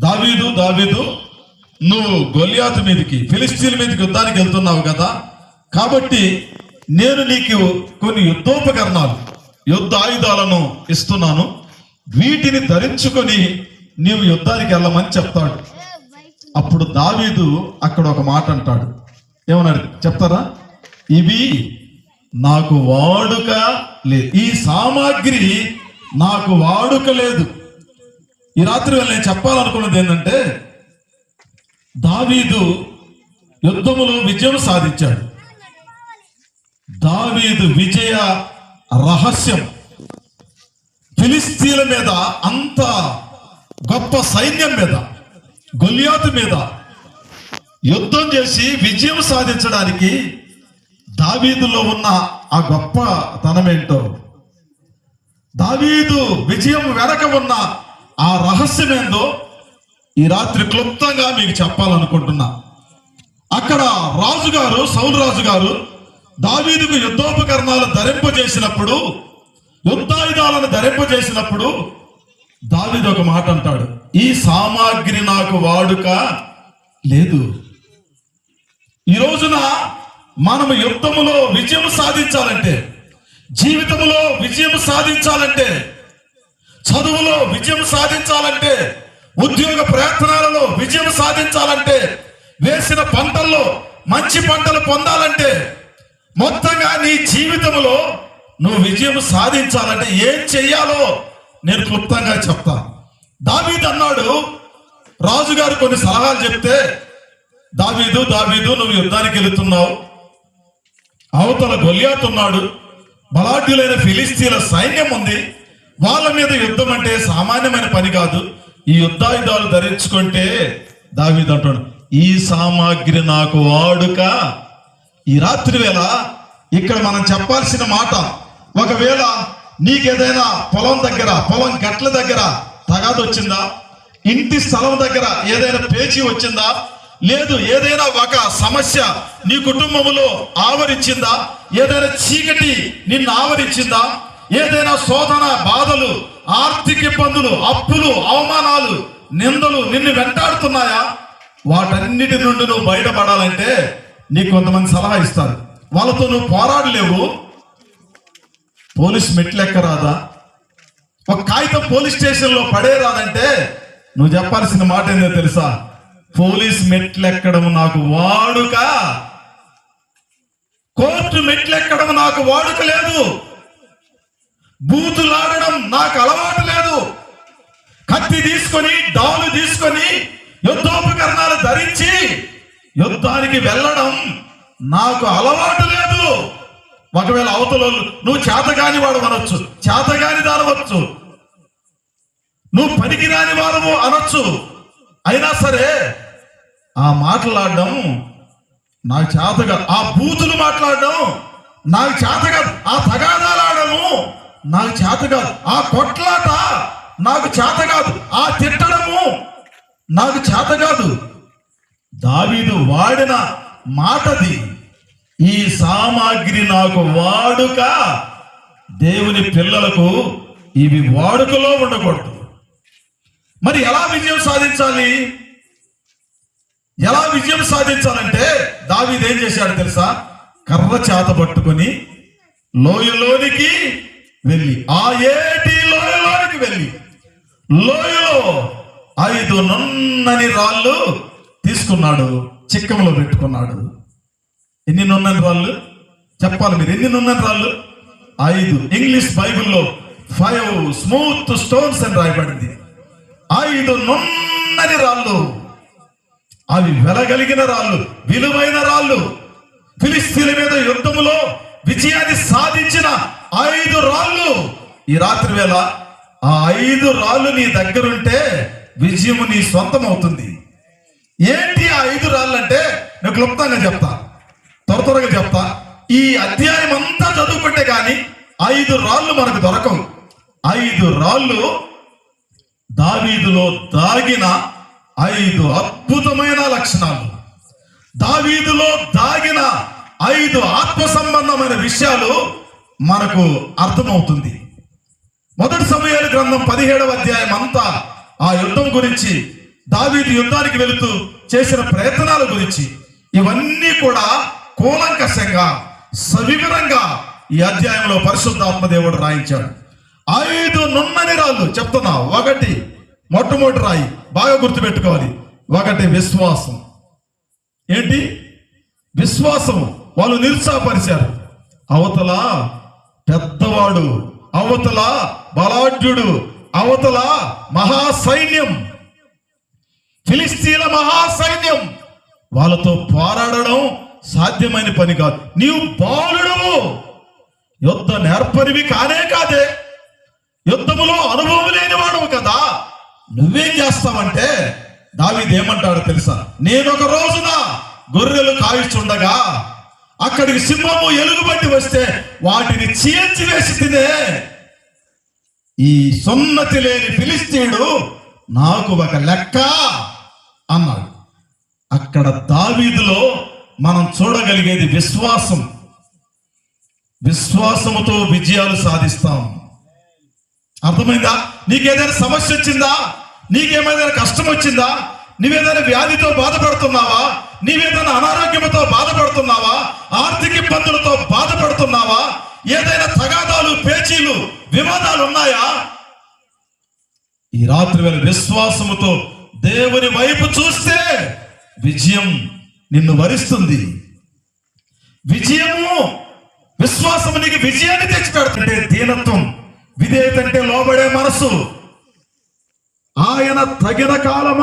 దావీదు దావీదు నువ్వు గొలియాతు మీదకి ఫిలిస్తీన్ మీదకి యుద్ధానికి వెళ్తున్నావు కదా. కాబట్టి నేను నీకు కొన్ని యుద్ధోపకరణాలు యుద్ధ ఆయుధాలను ఇస్తున్నాను. వీటిని ధరించుకొని నీవు యుద్ధానికి వెళ్ళమని చెప్తాడు. అప్పుడు దావీదు అక్కడ ఒక మాట అంటాడు. ఏమన్నాడు? చెప్తారా? ఇవి నాకు వాడుక లేదు ఈ సామాగ్రి నాకు వాడుక లేదు. ఈ రాత్రి వేళ నేను చెప్పాలనుకున్నది ఏంటంటే దావీదు యుద్ధములో విజయం సాధించాడు. దావీదు విజయ రహస్యం. ఫిలిస్తీన్ల మీద అంత గొప్ప సైన్యం మీద గొల్యాతు మీద యుద్ధం చేసి విజయం సాధించడానికి దావీదులో ఉన్న ఆ గొప్ప తనమేంటో దావీదు విజయం వెనక ఉన్న ఆ రహస్యం ఏందో ఈ రాత్రి క్లుప్తంగా మీకు చెప్పాలనుకుంటున్నా. అక్కడ రాజుగారు సౌలు రాజు గారు దావీదుకు యుద్ధోపకరణాలు ధరింపజేసినప్పుడు యుద్ధాయుధాలను ధరింపజేసినప్పుడు దావీదు ఒక మాట అంటాడు ఈ సామాగ్రి నాకు వాడుక లేదు. ఈ రోజున మనము యుద్ధములో విజయం సాధించాలంటే జీవితంలో విజయం సాధించాలంటే చదువులో విజయం సాధించాలంటే ఉద్యోగ ప్రయత్నాలలో విజయం సాధించాలంటే వేసిన పంటల్లో మంచి పంటలు పొందాలంటే మొత్తంగా నీ జీవితంలో నువ్వు విజయం సాధించాలంటే ఏం చెయ్యాలో నేను క్లుప్తంగా చెప్తా. దావీద్ అన్నాడు రాజుగారు కొన్ని సలహాలు చెప్తే దావీదు దావీదు నువ్వు యుద్ధానికి వెళుతున్నావు. అవతల గొలియాత్ బలాఢ్యులైన ఫిలిస్తీన్ల సైన్యం ఉంది. వాళ్ళ మీద యుద్ధం అంటే సామాన్యమైన పని కాదు. ఈ యుద్ధాయుధాలు ధరించుకుంటే దావీదు అంటాడు ఈ సామాగ్రి నాకు వాడుక. ఈ రాత్రి వేళ ఇక్కడ మనం చెప్పాల్సిన మాట ఒకవేళ నీకేదైనా పొలం దగ్గర పొలం గట్ల దగ్గర తగాదు వచ్చిందా? ఇంటి స్థలం దగ్గర ఏదైనా పేచీ వచ్చిందా? లేదు ఏదైనా ఒక సమస్య నీ కుటుంబంలో ఆవరించిందా? ఏదైనా చీకటి నిన్ను ఆవరించిందా? ఏదైనా శోధన బాధలు ఆర్థిక ఇబ్బందులు అప్పులు అవమానాలు నిందలు నిన్ను వెంటాడుతున్నాయా? వాటన్నిటి నుండి నువ్వు బయటపడాలంటే నీకు కొంతమంది సలహా ఇస్తారు. వాళ్ళతో నువ్వు పోరాడలేవు. పోలీస్ మెట్లు ఎక్కరాదా ఒక కాగితం పోలీస్ స్టేషన్లో పడే రాదంటే నువ్వు చెప్పాల్సిన మాట ఏందో తెలుసా? పోలీస్ మెట్లెక్కడం నాకు వాడుక. కోర్టు మెట్లెక్కడం నాకు వాడుక లేదు. బూతులాడడం నాకు అలవాటు లేదు. కత్తి తీసుకొని డాలు తీసుకొని యుద్ధోపకరణాలు ధరించి యుద్ధానికి వెళ్ళడం నాకు అలవాటు లేదు. ఒకవేళ అవతల నువ్వు చేతగాని వాడు అనొచ్చు చేతగాని దానవచ్చు నువ్వు పనికిరాని వారము అనొచ్చు. అయినా సరే ఆ మాట్లాడడం నాకు చేతగా ఆ బూతులు మాట్లాడడం నాకు చేతగా ఆ తగాదా నాకు చేత కాదు. ఆ కొట్లాట నాకు చేత కాదు. ఆ తిట్టడము నాకు చేత కాదు. దావీదు వాడిన మాటది ఈ సామాగ్రి నాకు వాడుక. దేవుని పిల్లలకు ఇవి వాడుకలో ఉండకూడదు. మరి ఎలా విజయం సాధించాలి? ఎలా విజయం సాధించాలంటే దావీదేం ఏం చేశాడు తెలుసా? కర్ర చేత పట్టుకొని లోయలోనికి వెళ్ళి. ఆ ఏటి లోయలోనికి వెళ్ళి. లోయలో ఐదు నున్నని రాళ్ళు తీసుకున్నాడు. చిక్కంలో పెట్టుకున్నాడు. ఎన్ని నున్నని రాళ్ళు? చెప్పాలి మీరు ఎన్ని నున్నని రాళ్ళు? ఐదు. ఇంగ్లీష్ బైబిల్లో ఫైవ్ స్మూత్ స్టోన్స్ అని రాయబడింది. ఐదు నున్నని రాళ్ళు. అవి వెలగలిగిన రాళ్ళు విలువైన రాళ్ళు. ఫిలిస్తీన్ల మీద యుద్ధములో విజయాన్ని సాధించిన ఐదు రాళ్ళు. ఈ రాత్రి వేళ ఆ ఐదు రాళ్ళు నీ దగ్గరుంటే విజయము నీ సొంతం అవుతుంది ఏంటి ఆ ఐదు రాళ్ళు అంటే నేను క్లుప్తంగా చెప్తా. త్వర త్వరగా చెప్తా. ఈ అధ్యాయం అంతా చదువుకుంటే కానీ ఐదు రాళ్ళు మనకు దొరకవు. ఐదు రాళ్ళు దావీదులో దాగిన ఐదు అద్భుతమైన లక్షణాలు. దావీదులో దాగిన ఐదు ఆత్మ సంబంధమైన విషయాలు మనకు అర్థమవుతుంది. మొదటి సమయాల గ్రంథం పదిహేడవ అధ్యాయం అంతా ఆ యుద్ధం గురించి దావీదు యుద్ధానికి వెళుతూ చేసిన ప్రయత్నాల గురించి ఇవన్నీ కూడా కూలంకషంగా సవివరంగా ఈ అధ్యాయంలో పరిశుద్ధాత్మ దేవుడు రాయించాడు. ఐదు నున్నని రాళ్ళు చెప్తున్నా ఒకటి మొట్టమొదటి రాయి బాగా గుర్తుపెట్టుకోవాలి. ఒకటి విశ్వాసం. ఏంటి? విశ్వాసం వాళ్ళు నిరుత్సాహపరిచారు. అవతల పెద్దవాడు అవతల బలాఢ్యుడు అవతల మహాసైన్యం ఫిలిస్తీన్ల మహాసైన్యం. వాళ్ళతో పోరాడడం సాధ్యమైన పని కాదు. నీవు బాలుడు. యుద్ధ నేర్పరివి కానే కాదే. యుద్ధములో అనుభవం లేనివాడు కదా. నువ్వేం చేస్తావంటే దావిదేమంటాడు తెలుసా? నేను ఒక రోజున గొర్రెలు కాయిస్తుండగా అక్కడికి సింహము ఎలుగుబట్టి వస్తే వాటిని చీల్చి వేసి తినే. ఈ సున్నతి లేని ఫిలిస్తీయుడు నాకు ఒక లెక్క అన్నాడు. అక్కడ దావీదులో మనం చూడగలిగేది విశ్వాసం. విశ్వాసముతో విజయాలు సాధిస్తాం. అర్థమైందా? నీకేదైనా సమస్య వచ్చిందా? నీకేమైనా కష్టం వచ్చిందా? నీవేదైనా వ్యాధితో బాధపడుతున్నావా? నీవేదైనా అనారోగ్యంతో బాధపడుతున్నావా? ఆర్థిక ఇబ్బందులతో బాధపడుతున్నావా? ఏదైనా తగాదాలు పేచీలు వివాదాలు ఉన్నాయా? ఈ రాత్రి వేళ విశ్వాసముతో దేవుని వైపు చూస్తే విజయం నిన్ను వరిస్తుంది. విజయము విశ్వాసము నీకు విజయాన్ని తెచ్చిపెడుతుంటే దీనత్వం విధేయతంటే లోబడే మనసు. ఆయన తగిన కాలము